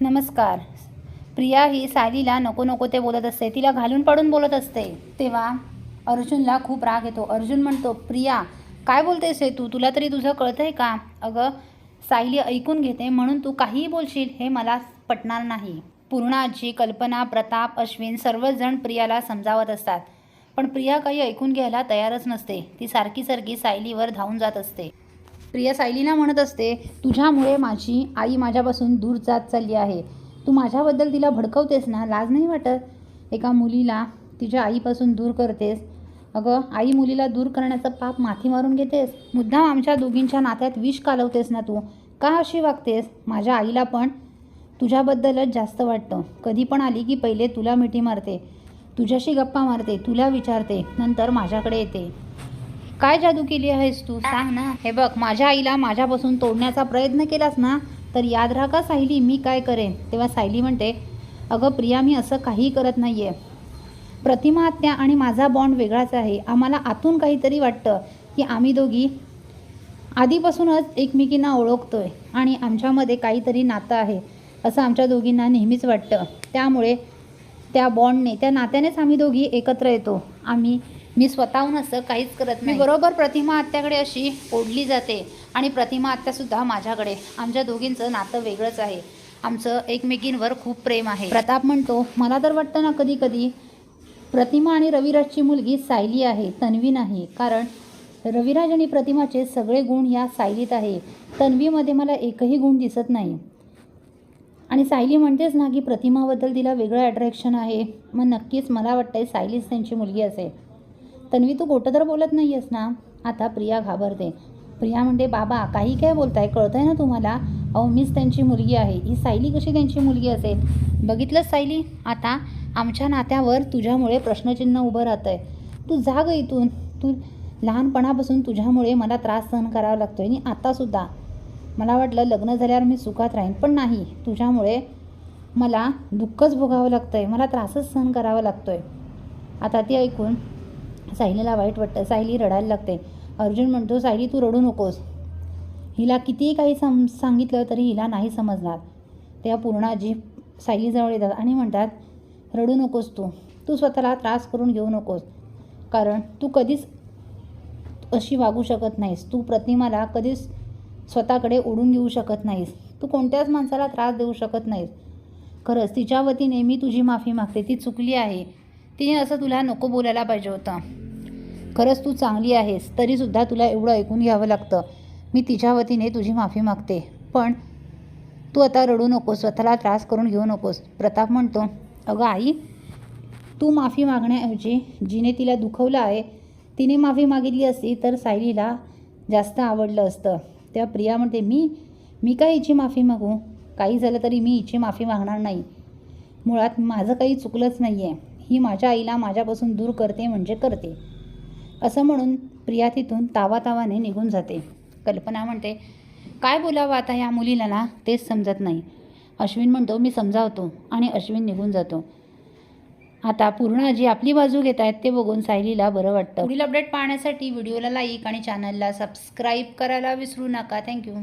नमस्कार. प्रिया ही सायलीला नको नको ते बोलत असते. तिला घालून पाडून बोलत असते. तेव्हा अर्जुनला खूप राग येतो. अर्जुन म्हणतो प्रिया काय बोलतेस हे तू? तुला तरी तुझं कळतंय का? अगं सायली ऐकून घेते. म्हणून तू काहीही बोलशील हे मला पटणार नाही. पूर्णाजी कल्पना प्रताप अश्विन सर्वजण प्रियाला समजावत असतात. पण प्रिया काही ऐकून घ्यायला तयारच नसते. ती सारखी सारखी सायलीवर धावून जात असते. प्रिया सायलीला म्हणत असते तुझ्यामुळे माझी आई माझ्यापासून दूर जात चालली आहे. तू माझ्याबद्दल तिला भडकवतेस ना लाज नाही वाटत? एका मुलीला तिच्या आईपासून दूर करतेस? अगं आई मुलीला दूर करण्याचं पाप माथी मारून घेतेस? मुद्दाम आमच्या दोघींच्या नात्यात विष कालवतेस ना तू? का अशी वागतेस? माझ्या आईला पण तुझ्याबद्दलच जास्त वाटतं. कधी पण आली की पहिले तुला मिठी मारते. तुझ्याशी गप्पा मारते तुला विचारते नंतर माझ्याकडे येते. काय जादू केली आहेस तू? सांग ना. हे बघ माझ्या आईला माझ्यापासून तोडण्याचा प्रयत्न केलास ना तर याद राहा का सायली मी काय करेन? तेव्हा सायली म्हणते अगं प्रिया मी असं काही करत नाही आहे प्रतिमा आत्या आणि माझा बॉन्ड वेगळाच आहे. आम्हाला आतून काहीतरी वाटतं की आम्ही दोघी आधीपासूनच एकमेकींना ओळखतोय आणि आमच्यामध्ये काहीतरी नातं आहे असं आमच्या दोघींना नेहमीच वाटतं. त्यामुळे त्या बॉन्डने त्या नात्यानेच आम्ही दोघी एकत्र येतो. आम्ही मी स्वतःहून असं काहीच करत नाही. बरोबर प्रतिमा आत्याकडे अशी ओढली जाते आणि प्रतिमा आत्यासुद्धा माझ्याकडे. आमच्या दोघींचं नातं वेगळंच आहे. आमचं एकमेकींवर खूप प्रेम आहे. प्रताप म्हणतो मला तर वाटतं ना कधी कधी प्रतिमा आणि रविराजची मुलगी सायली आहे तन्वी नाही. कारण रविराज आणि प्रतिमाचे सगळे गुण या सायलीत आहे. तन्वीमध्ये मला एकही गुण दिसत नाही. आणि सायली म्हणतेच ना की प्रतिमाबद्दल तिला वेगळं अट्रॅक्शन आहे. मग नक्कीच मला वाटतंय सायलीच त्यांची मुलगी असेल. तन्वी तू खोटं तर बोलत नाही आहेस ना? आता प्रिया घाबरते. प्रिया म्हणते बाबा काही काय बोलताय? कळतंय ना तुम्हाला? अहो मीच त्यांची मुलगी आहे. ही सायली कशी त्यांची मुलगी असेल? बघितलंच सायली? आता आमच्या नात्यावर तुझ्यामुळे प्रश्नचिन्ह उभं राहतं आहे तू जा ग इथून. तू लहानपणापासून तुझ्यामुळे मला त्रास सहन करावा लागतो आहे आणि आतासुद्धा मला वाटलं लग्न झाल्यावर मी सुखात राहीन पण नाही. तुझ्यामुळे मला दुःखच भोगावं लागतं आहे मला त्रासच सहन करावा लागतो आहे आता ती ऐकून सायलीला वाईट वाटतं. सायली रडायला लागते. अर्जुन म्हणतो सायली तू रडू नकोस. हिला कितीही काही सम सांगितलं तरी हिला नाही समजणार त्या पूर्णाजी सायलीजवळ येतात आणि म्हणतात रडू नकोस तू. तू स्वतःला त्रास करून घेऊ नकोस. कारण तू कधीच अशी वागू शकत नाहीस. तू प्रतिमाला कधीच स्वतःकडे ओढून घेऊ शकत नाहीस. तू कोणत्याच माणसाला त्रास देऊ शकत नाहीस. खरंच तिच्या वतीने मी तुझी माफी मागते. ती चुकली आहे. तिने असं तुला नको बोलायला पाहिजे होतं. खरंच तू चांगली आहेस तरीसुद्धा तुला एवढं ऐकून घ्यावं लागतं. मी तिच्या वतीने तुझी माफी मागते. पण तू आता रडू नकोस स्वतःला त्रास करून घेऊ नकोस. प्रताप म्हणतो अगं आई तू माफी मागण्याऐवजी जिने तिला दुखवलं आहे तिने माफी मागितली असती तर सायलीला जास्त आवडलं असतं. तेव्हा प्रिया म्हणते मी मी काय हिची माफी मागू? काही झालं तरी मी हिची माफी मागणार नाही. मुळात माझं काही चुकलंच नाही आहे ही माझ्या आईला माझ्यापासून दूर करते म्हणजे करते. असं म्हणून प्रिया तिथून तावातावाने निघून जाते. कल्पना म्हणते काय बोलावं आता या मुलीला ना? तेच समजत नाही. अश्विन म्हणतो मी समजावतो. आणि अश्विन निघून जातो. आता पूर्ण जी आपली बाजू घेत आहेत ते बघून सायलीला बरं वाटतं. पुढील अपडेट पाहण्यासाठी व्हिडिओला लाईक आणि चॅनलला सबस्क्राईब करायला विसरू नका. थँक्यू